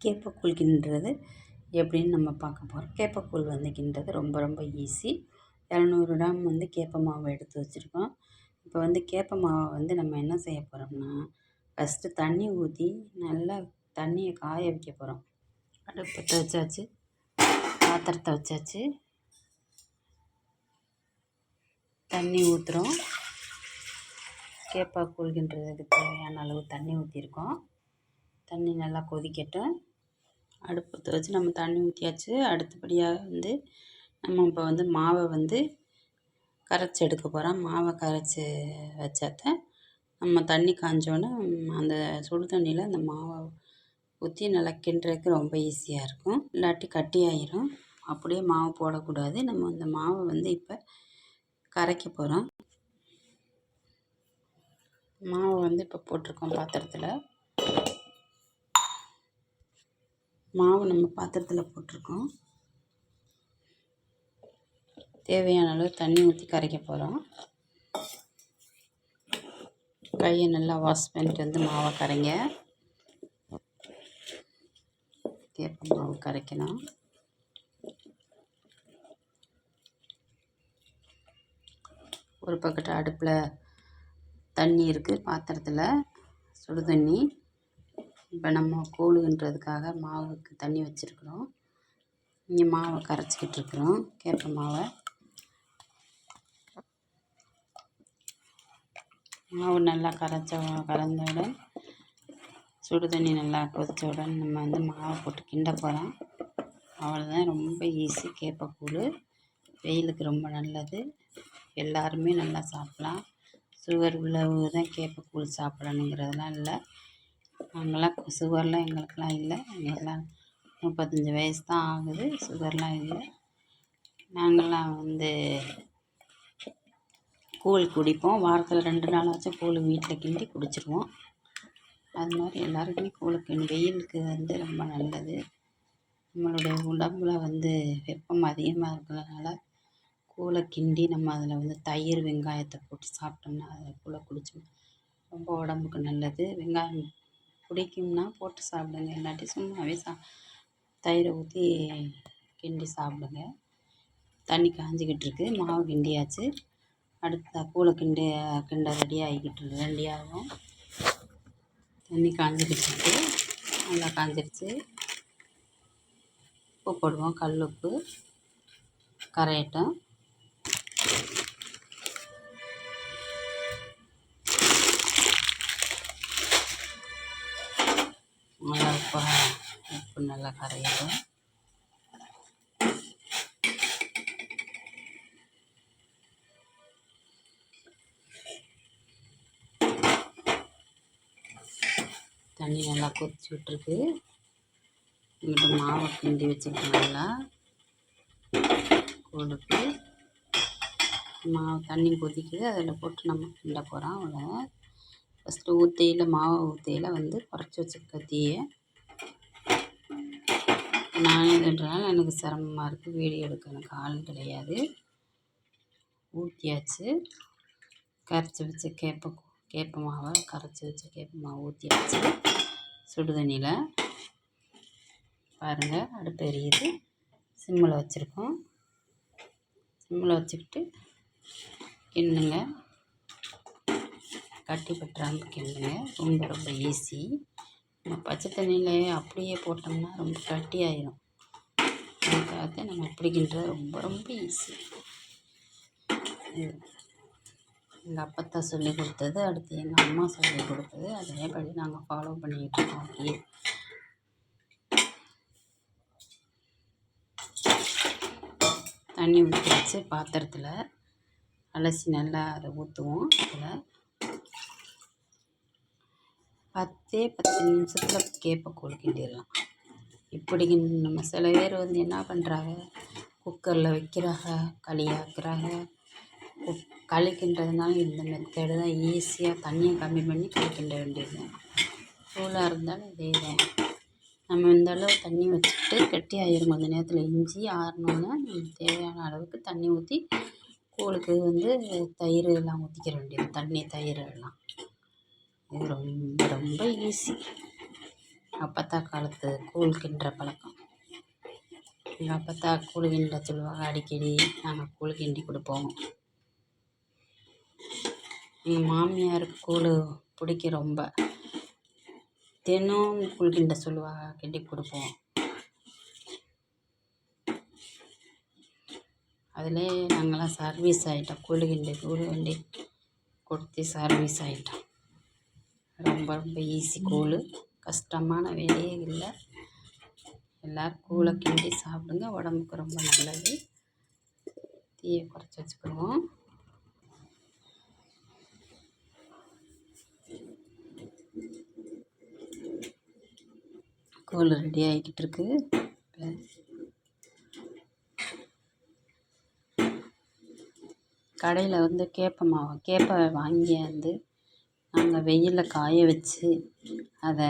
கேப்பக்கூழ் கிண்டுறது எப்படின்னு நம்ம பார்க்க போகிறோம் கேப்பக்கூழ் வந்து கிண்டுறது ரொம்ப ரொம்ப ஈஸி இரநூறு கிராம் வந்து கேப்ப மாவு எடுத்து வச்சுருக்கோம். இப்போ வந்து கேப்ப மாவை வந்து நம்ம என்ன செய்ய போகிறோம்னா ஃபஸ்ட்டு தண்ணி ஊற்றி நல்லா தண்ணியை காய வைக்க போகிறோம் அடுப்பத்தை வச்சாச்சு பாத்திரத்தை வச்சாச்சு. தண்ணி ஊற்றுறோம் கேப்பா கூழ்கின்றதுக்கு தேவையான அளவு தண்ணி ஊற்றிருக்கோம் தண்ணி நல்லா கொதிக்கட்டும். அடுப்பு வச்சு நம்ம தண்ணி ஊற்றியாச்சு அடுத்தபடியாக வந்து நம்ம இப்போ வந்து மாவை வந்து கரைச்சி எடுக்க போகிறோம் மாவை கரைச்சி வச்சாத்தான் நம்ம தண்ணி காஞ்சோன்னே அந்த சுடு தண்ணியில் அந்த மாவை ஊற்றி நல்லா கிண்டுறதுக்கு ரொம்ப ஈஸியாக இருக்கும். இல்லாட்டி கட்டி ஆயிரும். அப்படியே மாவு போடக்கூடாது. நம்ம அந்த மாவை வந்து இப்போ கரைக்க போகிறோம் மாவை வந்து இப்போ போட்டிருக்கோம் பாத்திரத்தில். மாவு நம்ம பாத்திரத்தில் போட்டிருக்கோம். தேவையான அளவு தண்ணி ஊற்றி கரைக்க போகிறோம் கையை நல்லா வாஷ் பண்ணிட்டு வந்து மாவை கரைங்க. கேப்ப மாவு கரைக்கணும். ஒரு பக்கெட்டு அடுப்பில் தண்ணி இருக்குது பாத்திரத்தில் சுடு தண்ணி. இப்போ நம்ம கூழுன்றதுக்காக மாவுக்கு தண்ணி வச்சுருக்குறோம். இங்கே மாவை கரைச்சிக்கிட்டு இருக்கிறோம். கேப்ப மாவை. மாவு நல்லா கரைச்ச கலந்தவுடன் சுடு தண்ணி நல்லா கொதித்தவுடன் நம்ம வந்து மாவை போட்டு கிண்ட போகிறோம் அவ்வளோதான் ரொம்ப ஈஸி கேப்பக்கூழ் வெயிலுக்கு ரொம்ப நல்லது. எல்லாருமே நல்லா சாப்பிட்லாம். சுகர் உள்ளவங்க தான் கேப்பக்கூழ் சாப்பிடணுங்கிறதெல்லாம் இல்லை. நாங்களாம் சுகர்லாம் எங்களுக்கெல்லாம் இல்லை. எங்களுக்கெல்லாம் முப்பத்தஞ்சு வயசு தான் ஆகுது. சுகர்லாம் இல்லை. நாங்கள்லாம் வந்து கூழ் குடிப்போம். வாரத்தில் ரெண்டு நாளாச்சும் கூழ் வீட்டில் கிண்டி குடிச்சிருவோம். அது மாதிரி எல்லாருக்குமே கூழ் கிண்டி வெயிலுக்கு வந்து ரொம்ப நல்லது. நம்மளுடைய உடம்புல வந்து வெப்பம் அதிகமாக இருக்கிறதுனால கூழை கிண்டி நம்ம அதில் வந்து தயிர் வெங்காயத்தை போட்டு சாப்பிட்டோம்னா அதை கூழை குடிச்சோம் ரொம்ப உடம்புக்கு நல்லது. வெங்காயம் பிடிக்கும்னா போட்டு சாப்பிடுங்க. இல்லாட்டி சும்மாவே சா தயிரை ஊற்றி கிண்டி சாப்பிடுங்க. தண்ணி காஞ்சிக்கிட்டு இருக்கு. மாவு கிண்டியாச்சு. அடுத்த கூழை கிண்டி கிண்ட ரெடி ஆகிக்கிட்டு ரெடி ஆகும். தண்ணி காஞ்சிக்கிட்டு இருக்கு. நல்லா காஞ்சிருச்சு. உப்பு போடுவோம். கல் உப்பு. கரையட்டும். உப்பு நல்லா கரையிடும் தண்ணி நல்லா கொதிச்சு விட்ருக்கு இங்கிட்ட மாவை கிண்டி வச்சுருக்கேன் நல்லா. கொடுத்து மாவு தண்ணி கொதிக்குது. அதில் போட்டு நம்ம கிண்ட போகிறோம். அவ்வளோ ஃபஸ்ட்டு ஊற்றையில் மாவை ஊற்றையில் வந்து குறைச்சி வச்சுருக்க தீயை நானே இதுன்றனால எனக்கு சிரமமாக இருக்குது வீடியோ எடுக்க எனக்கு ஆள் கிடையாது. ஊற்றியாச்சு கரைச்சி வச்ச கேப்ப கேப்ப மாவை கரைச்சி வச்ச கேப்ப மாவை ஊற்றியாச்சு சுடு தண்ணியில் பாருங்கள் அடுப்பு எரியுது. சிம்மில் வச்சுருக்கோம். சிம்மில் வச்சுக்கிட்டு கிண்டுங்க. கட்டி பட்டுறாங்க கிண்டுங்க. ரொம்ப ரொம்ப ஈஸி நம்ம பச்சை தண்ணியில் அப்படியே போட்டோம்னா ரொம்ப கட்டி ஆயிடும் அதுக்காக நம்ம பிடிக்கின்றது ரொம்ப ரொம்ப ஈஸி எங்கள் அப்பத்தா சொல்லி கொடுத்தது அடுத்து எங்கள் அம்மா சொல்லி கொடுத்தது அதேபடி நாங்கள் ஃபாலோ பண்ணிக்கிட்டு இருக்கோம் அப்படியே. தண்ணி ஊற்றி வச்சு பாத்திரத்தில் அலசி நல்லா அதை ஊற்றுவோம் அதில். பத்தே பத்து நிமிஷத்தில் கேப்பை கிண்டிடலாம் இப்படி நம்ம சில பேர் வந்து என்ன பண்ணுறாங்க குக்கரில் வைக்கிறாங்க களி ஆக்குறாங்க குக் களி கிண்டுறதுனால இந்த மெத்தேடு தான் ஈஸியாக தண்ணியை கம்மி பண்ணி களி கிண்ட வேண்டியது. கூழாக இருந்தாலும் இதே தான் நம்ம இந்த அளவு தண்ணி வச்சுட்டு கட்டி ஆயிரும். கொஞ்சம் நேரத்தில் இஞ்சி ஆறினோன்னா நம்ம தேவையான அளவுக்கு தண்ணி ஊற்றி கூழுக்கு வந்து தயிர் எல்லாம் ஊற்றிக்கிற வேண்டியது. தண்ணி தயிர் எல்லாம். இது ரொம்ப ரொம்ப ஈஸி அப்பத்தா காலத்து கூழ் கிண்டுற பழக்கம். எங்கள் அப்பத்தா கூழ் கிண்ட சொல்லுவாங்க அடிக்கடி நாங்கள் கூழ் கிண்டி கொடுப்போம். எங்கள் மாமியாருக்கு கூழ் பிடிக்கும் ரொம்ப. தினம் கூழ் கிண்ட சொல்லுவாங்க கிண்டி கொடுப்போம். அதிலே நாங்களாம் சர்வீஸ் ஆகிட்டோம் கூழ் கிண்டி கூழ் கிண்டி கொடுத்து சர்வீஸ் ஆகிட்டோம் ரொம்ப ரொம்ப ஈஸி கூழ். கஷ்டமான வேலையே இல்லை. எல்லோரும் கூழை கிண்டி சாப்பிடுங்க. உடம்புக்கு ரொம்ப நல்லது. தீயை குறைச்சி வச்சுக்கிடுவோம். கூழ் ரெடி ஆகிக்கிட்டு இருக்கு. கடையில் வந்து கேப்பை மாவு கேப்பை வாங்கி வந்து நாங்கள் வெயிலில் காய வச்சு அதை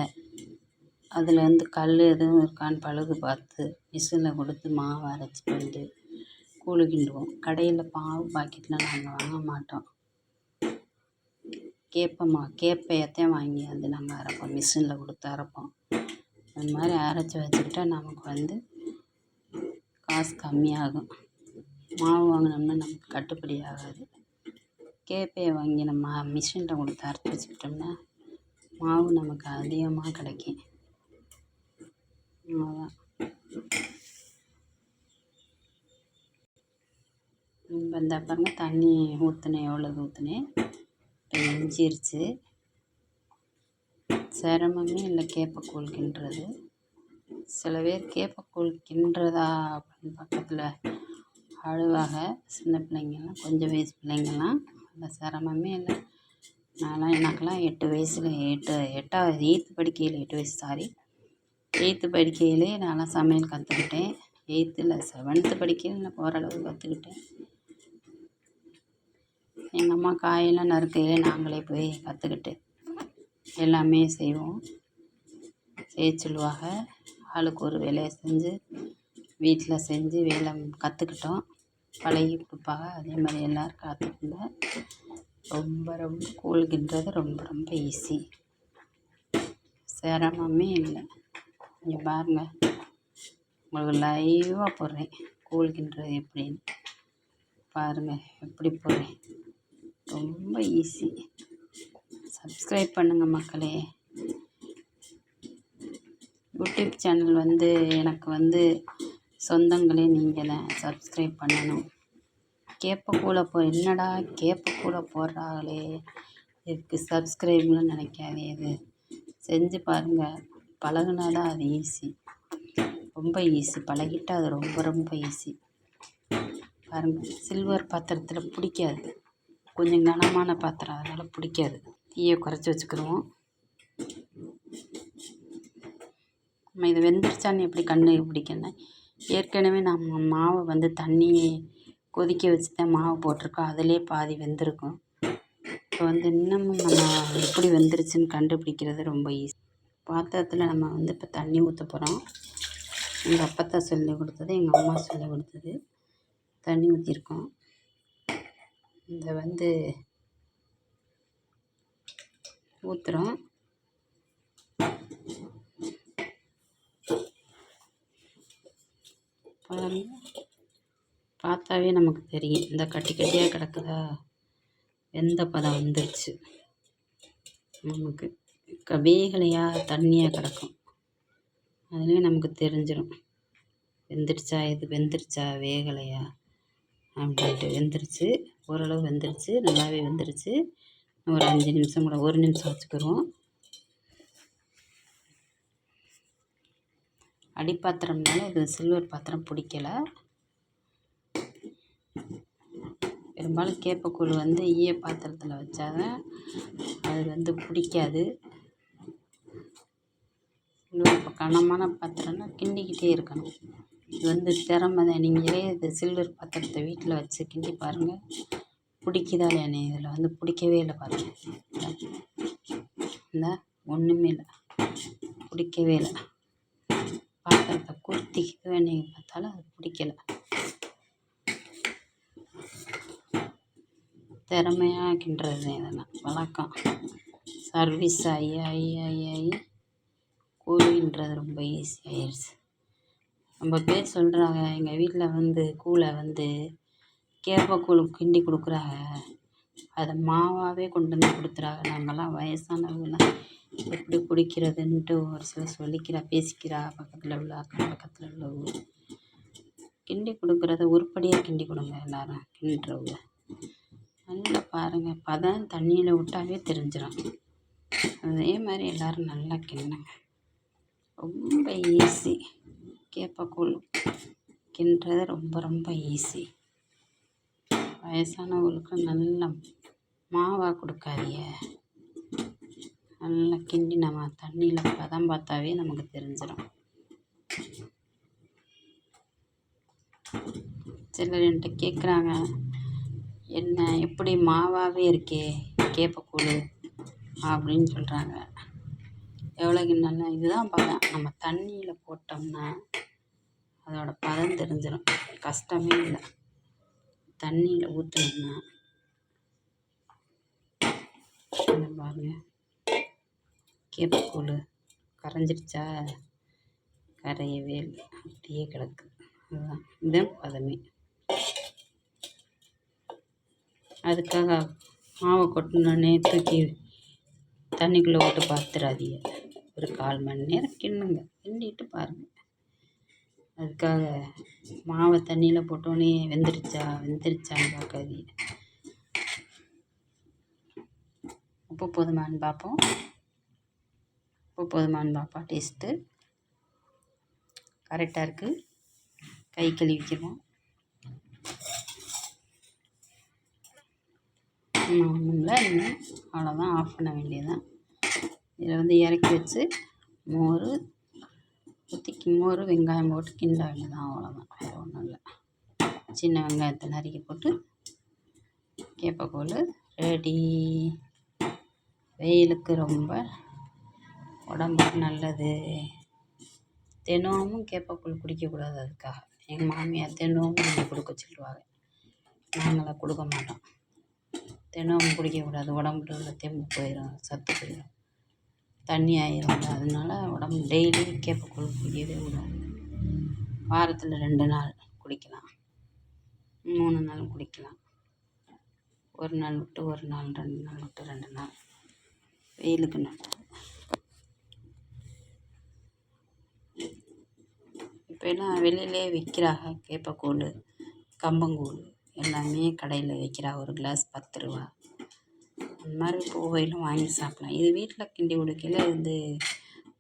அதில் வந்து கல் எதுவும் இருக்கான்னு பழுது பார்த்து மிஷினில் கொடுத்து மாவு அரைச்சிட்டு வந்து கூழு கிண்டுவோம் கடையில் மாவு பாக்கெட்லாம் நாங்கள் வாங்க மாட்டோம். கேப்பை மா கேப்பையத்தான் வாங்கி வந்து நாங்கள் அரைப்போம்? மிஷினில் கொடுத்து அரைப்போம். அந்த மாதிரி அரைச்சி வச்சுக்கிட்டா நமக்கு வந்து காசு கம்மியாகும். மாவு வாங்கினோம்னா நமக்கு கட்டுப்படி ஆகாது. கேப்பையை வாங்கி நம்ம மிஷினில் கொடுத்து அரைச்சி வச்சுக்கிட்டோம்னா மாவு நமக்கு அதிகமாக கிடைக்கும். அவ்வளோதான் இப்போ இந்த பாருங்க தண்ணி ஊற்றுனேன் எவ்வளோது ஊற்றுனேன் இப்போ சிரமமே இல்லை கேப்பக்கூழ் கிண்டுறது சில பேர் கேப்பக்கூழ் கிண்டுறதா அப்படின்னு பக்கத்தில் அழுவாக சின்ன பிள்ளைங்கள்லாம் கொஞ்சம் வயசு பிள்ளைங்கள்லாம். அந்த சிரமமே இல்லை. நான்லாம் எனக்கெல்லாம் எட்டு வயசில் எட்டு எட்டாவது எயித்து படிக்கையில் எட்டு வயசு சாரி எயித்து படிக்கையிலே நான்லாம் சமையல் கற்றுக்கிட்டேன் எயித்தில் செவன்த்து படிக்கையில் நான் ஓரளவு கற்றுக்கிட்டேன் எங்கள் அம்மா காயெல்லாம் நறுக்கையிலே நாங்களே போய் கற்றுக்கிட்டு எல்லாமே செய்வோம். செய்ய சொல்லுவாங்க. ஆளுக்கு ஒரு வேலையை செஞ்சு வீட்டில் செஞ்சு வேலை கற்றுக்கிட்டோம் பழகி கொடுப்பாங்க. அதே மாதிரி எல்லோரும் கற்றுக்குங்க ரொம்ப ரொம்ப கூழ்கின்றது ரொம்ப ரொம்ப ஈஸி சிரமமே இல்லை. இங்கே பாருங்கள் உங்களுக்கு லைவாக போடுறேன். கூழ் கிண்டுறது எப்படின்னு. பாருங்கள் எப்படி போடுறேன். ரொம்ப ஈஸி சப்ஸ்கிரைப் பண்ணுங்கள் மக்களே. யூடியூப் சேனல் வந்து எனக்கு வந்து சொந்தங்களே நீங்கள் தான். சப்ஸ்கிரைப் பண்ணணும். கேப்பக்கூழ போ என்னடா கேப்பக்கூழ போடுறாங்களே. இதுக்கு சப்ஸ்கிரைப்னு நினைக்காதே இது செஞ்சு பாருங்கள் பழகுனா தான் அது ஈஸி ரொம்ப ஈஸி பழகிட்டால் அது ரொம்ப ரொம்ப ஈஸி பாருங்கள் சில்வர் பாத்திரத்தில் பிடிக்காது. கொஞ்சம் கனமான பாத்திரம் அதனால் பிடிக்காது. தீயை குறைச்சி வச்சுக்கிடுவோம் நம்ம இது வெந்துருச்சான்னு எப்படி கண்ணு பிடிக்கணும் ஏற்கனவே நம்ம மாவை வந்து தண்ணி கொதிக்க வச்சு தான் மாவு போட்டிருக்கோம். அதிலே பாதி வெந்திருக்கும். இப்போ வந்து இன்னமும் நம்ம எப்படி வெந்துருச்சுன்னு கண்டுபிடிக்கிறது ரொம்ப ஈஸி பாத்திரத்தில் நம்ம வந்து இப்போ தண்ணி ஊற்ற போகிறோம் எங்கள் அப்பத்தா சொல்லி கொடுத்தது எங்கள் அம்மா சொல்லி கொடுத்தது. தண்ணி ஊற்றிருக்கோம் இந்த வந்து ஊற்றுறோம் பார்த்தாவே நமக்கு தெரியும். இந்த கட்டி கட்டியாக கிடக்குதா? வெந்த பதம் வந்துருச்சு? நமக்கு. க வேகலையாக தண்ணியாக கிடக்கும். அதுலேயும் நமக்கு தெரிஞ்சிடும் வெந்துருச்சா இது வெந்துருச்சா வேகலையா? அப்படின்ட்டு. வெந்துருச்சு ஓரளவு வெந்துருச்சு நல்லாவே வெந்துருச்சு. ஒரு அஞ்சு நிமிஷம் கூட ஒரு நிமிஷம் வச்சுக்கிடுவோம் அடிப்பாத்திரம்னால இது சில்வர் பாத்திரம் பிடிக்கல. பெரும்பாலும் கேப்பக்கூழ் வந்து ஈய பாத்திரத்தில் வச்சாதான் அது வந்து பிடிக்காது. இப்போ கனமான பாத்திரம்னா கிண்டிக்கிட்டே இருக்கணும். இது வந்து திறமை தான். நீங்களே இது சில்வர் பாத்திரத்தை வீட்டில் வச்சு கிண்டி பாருங்கள் பிடிக்குதா இல்லையானே இதில் வந்து பிடிக்கவே இல்லை பாருங்கள் இந்த ஒன்றுமே இல்லை. பிடிக்கவே இல்லை. பாத்திரத்தை குத்திக்கிட்டு நீங்கள் பார்த்தாலும் அது பிடிக்கல. திறமையாக கிண்டுறது இதெல்லாம். வழக்கம். சர்வீஸ் ஆகி ஆகி ஆகி ஆகி. கூழுன்றது ரொம்ப ஈஸி ஆயிடுச்சு ரொம்ப பேர் சொல்கிறாங்க எங்கள் வீட்டில் வந்து கூழை வந்து கேப்பக்கூழ் கிண்டி கொடுக்குறாங்க. அதை மாவாகவே கொண்டு வந்து கொடுத்துறாங்க. நாங்கள்லாம் வயசானவங்களாம் எப்படி குடிக்கிறதுன்ட்டு ஒரு சிலர் சொல்லிக்கிறா பேசிக்கிறா. பக்கத்தில் உள்ள அக்கம் பக்கத்தில் உள்ளவங்க கிண்டி கொடுக்குறத உருப்படியாக கிண்டி கொடுங்க எல்லாரும் கிண்டுறவங்க நல்லா பாருங்கள் பதம் தண்ணியில் விட்டாவே தெரிஞ்சிடும் அதே மாதிரி எல்லோரும் நல்லா கிண்டுங்க ரொம்ப ஈஸி கேப்பக்கூழ் கிண்டுறது ரொம்ப ரொம்ப ஈஸி வயசானவங்களுக்கு நல்ல மாவாக கொடுக்காதீங்க. நல்லா கிண்டி நம்ம தண்ணியில் பதம் பார்த்தாவே நமக்கு தெரிஞ்சிடும் சிலர் என்கிட்ட கேட்குறாங்க என்ன எப்படி மாவாகவே இருக்கே கேப்பக்கூழ்? அப்படின்னு சொல்கிறாங்க எவ்வளோக்கு நல்லா இதுதான் பதம். நம்ம தண்ணியில் போட்டோம்னா அதோட பதம் தெரிஞ்சிடும் கஷ்டமே இல்லை. தண்ணியில் ஊற்றினோம்னா இதை பாருங்கள் கேப்பக்கூழ் கரைஞ்சிருச்சா? கரையவே இல்லை. அப்படியே கிடக்கு. அதுதான். இதுதான் பதமே. அதுக்காக மாவை கொட்டினோடனே தூக்கி தண்ணிக்குள்ளே விட்டு பார்த்துடாதீங்க ஒரு கால் மணி நேரம் கிண்டுங்க கிண்டிட்டு பாருங்கள் அதுக்காக மாவை தண்ணியில் போட்டோன்னே வெந்துருச்சா வெந்துருச்சான்னு பார்க்காதீங்க. உப்பு போதுமான்னு பார்ப்போம். உப்பு போதுமான்னு பார்ப்பா டேஸ்ட்டு. கரெக்டாக இருக்குது கை கழுவிக்கிறோம் ஒன்றும் இல்லை அவ்வளோதான் ஆஃப் பண்ண வேண்டியதுதான். இதில் வந்து இறக்கி வச்சு மோர் ஊற்றி மோர் வெங்காயம் போட்டு கிண்ட தான் அவ்வளோதான் வேறு ஒன்றும் இல்லை. சின்ன வெங்காயத்தை நறுக்கி போட்டு கேப்பக்கூழ் ரெடி வெயிலுக்கு ரொம்ப உடம்புக்கு நல்லது. தினமும் கேப்பக்கூழ் குடிக்கக்கூடாது அதுக்காக. எங்கள் மாமியார் தினமும் நீங்கள் கொடுக்க சொல்லுவாங்க. நாங்களாம் கொடுக்க மாட்டோம். தினமும் குடிக்கக்கூடாது. உடம்புல உள்ள தெம்பு போயிடும் சத்து போயிடும் தண்ணி ஆயிரும். அதனால உடம்பு டெய்லி கேப்பக்கூழ் குடிக்கவே கூடாது வாரத்தில் ரெண்டு நாள் குடிக்கலாம். மூணு நாள் குடிக்கலாம். ஒரு நாள் விட்டு ஒரு நாள் ரெண்டு நாள் விட்டு ரெண்டு நாள். வெயிலுக்கு நல்லது இப்போ எல்லாம் வெளியிலே விற்கிறாங்க கேப்பக்கூழ் கம்பங்கூழ் எல்லாமே கடையில் விற்கிறா. ஒரு கிளாஸ் பத்து ரூபா. அந்த மாதிரி போகையிலும் வாங்கி சாப்பிட்லாம். இது வீட்டில் கிண்டி கொடுக்கையில வந்து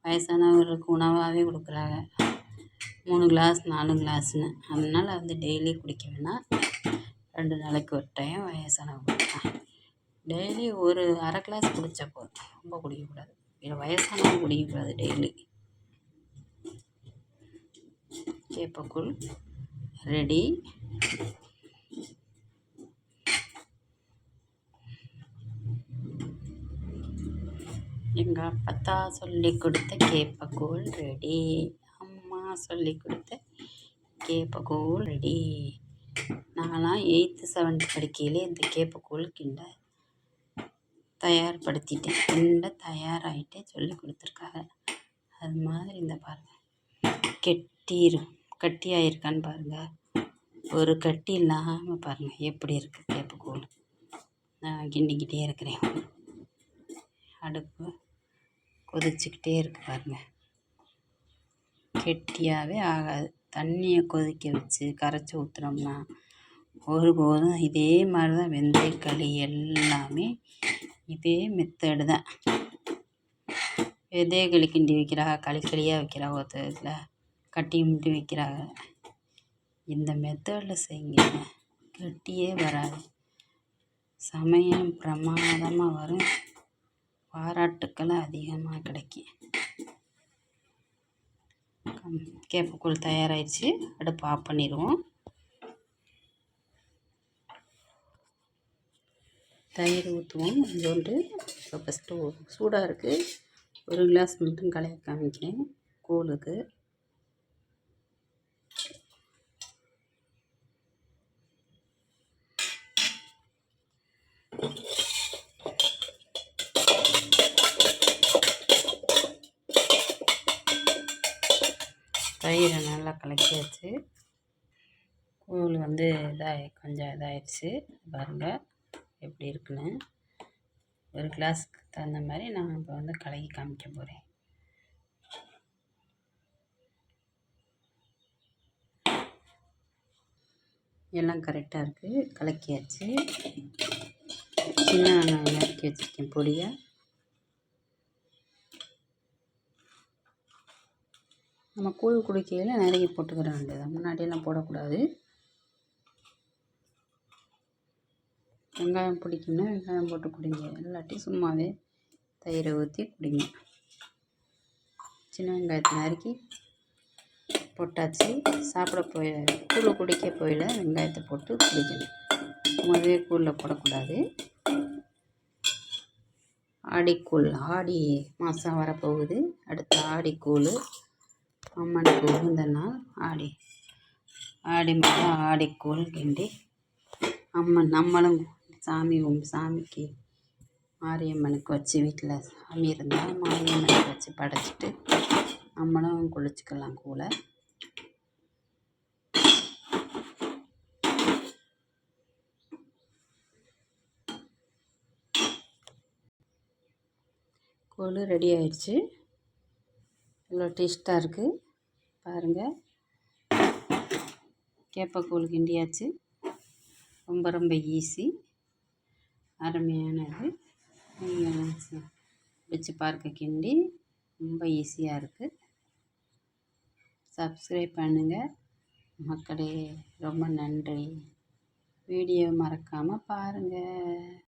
வயசானவர்களுக்கு உணவாகவே கொடுக்குறாங்க. மூணு கிளாஸ் நாலு கிளாஸ்னு அதனால் வந்து டெய்லி குடிக்க வேணாம் ரெண்டு நாளைக்கு ஒரு டைம் வயசானவங்க டெய்லி ஒரு அரை கிளாஸ் குடித்தா போதும். ரொம்ப குடிக்கக்கூடாது. இல்லை வயசானவங்க குடிக்கக்கூடாது டெய்லி கேப்பக்கூழ் ரெடி. எங்கள் அப்பத்தா சொல்லி கொடுத்த கேப்பக்கூழ் ரெடி. அம்மா சொல்லி கொடுத்த கேப்பக்கூழ் ரெடி. நான்லாம் எயித்து செவன்த்து படிக்கையிலே இந்த கேப்பக்கூழ் கிண்ட தயார்படுத்திட்டேன். கிண்ட தயாராகிட்டே சொல்லி கொடுத்துருக்காங்க. அது மாதிரி இந்த பாருங்கள் கெட்டி கட்டி ஆயிருக்கான்னு பாருங்கள் ஒரு கட்டி இல்லாமல் பாருங்கள் எப்படி இருக்குது கேப்பக்கூழ் நான் கிண்டிக்கிட்டே இருக்கிறேன். அடுப்பு. கொதிச்சுக்கிட்டே இருக்கு பாருங்கள் கெட்டியாகவே ஆகாது. தண்ணியை கொதிக்க வச்சு கரைச்சி ஊற்றுனோம்னா ஒருபோதும் இதே மாதிரி தான் வெந்தயக்களி எல்லாமே இதே மெத்தடு தான். வெந்தயக்களி கிண்டி வைக்கிறாங்க களி களியாக வைக்கிறா ஒருத்தர் கட்டி முட்டி வைக்கிறாங்க. இந்த மெத்தடில் செய்யுங்க. கெட்டியே வராது. சமயம் பிரமாதமாக வரும். பாராட்டுக்களும் அதிகமாக கிடைக்கும் கேப்பக்கூழ் தயாராகிடுச்சு அடுப்பு ஆஃப் பண்ணிடுவோம். தயிர் ஊற்றுவோம் கொஞ்சோண்டு இப்போ ஃபஸ்ட்டு சூடாக இருக்குது ஒரு கிளாஸ் மட்டும் கலையை காமிக்கிறேன். கூழுக்கு. கலக்கியாச்சு. கூழ் வந்து இதாகி கொஞ்சம் இதாகிடுச்சு பாருங்கள் எப்படி இருக்குன்னு. ஒரு கிளாஸ்க்கு தகுந்த மாதிரி நான் இப்போ வந்து கலக்கி காமிக்க போகிறேன் எல்லாம் கரெக்டாக இருக்குது கலக்கியாச்சு. சின்ன வெங்காயம் நறுக்கி வச்சுருக்கேன் பொடியாக நம்ம கூழ் குடிக்கையில் நிறைய போட்டுக்கிற வேண்டியது முன்னாடியெல்லாம் போடக்கூடாது. வெங்காயம் பிடிக்குன்னா வெங்காயம் போட்டு குடிங்க. இல்லாட்டி சும்மாவே தயிரை ஊற்றி குடிங்க. சின்ன வெங்காயத்தை நறுக்கி போட்டாச்சு. சாப்பிட போய் கூழ் குடிக்க போயில வெங்காயத்தை போட்டு குடிக்கணும் முதவே கூழில் போடக்கூடாது. ஆடிக்கூழ் ஆடி மாதம் வரப்போகுது. அடுத்த ஆடிக்கூழ் அம்மனுக்கு உகந்த நாள் ஆடி. ஆடி மாதம் கோல் கிண்டி அம்மன் நம்மளும் சாமி சாமிக்கு மாரியம்மனுக்கு வச்சு வீட்டில் சாமி இருந்தால் மாரியம்மனுக்கு வச்சு படைச்சிட்டு நம்மளும் குளிச்சுக்கலாம் கூழ கோல் ரெடி ஆயிடுச்சு. இவ்வளோ டேஸ்ட்டாக இருக்குது பாருங்கள் கேப்பக்கூழ் கிண்டியாச்சு. ரொம்ப ரொம்ப ஈஸி அருமையானது. நீங்கள் வச்சு பார்க்க கிண்டி. ரொம்ப ஈஸியாக இருக்குது சப்ஸ்கிரைப் பண்ணுங்கள் மக்களே ரொம்ப நன்றி. வீடியோ மறக்காமல் பாருங்கள்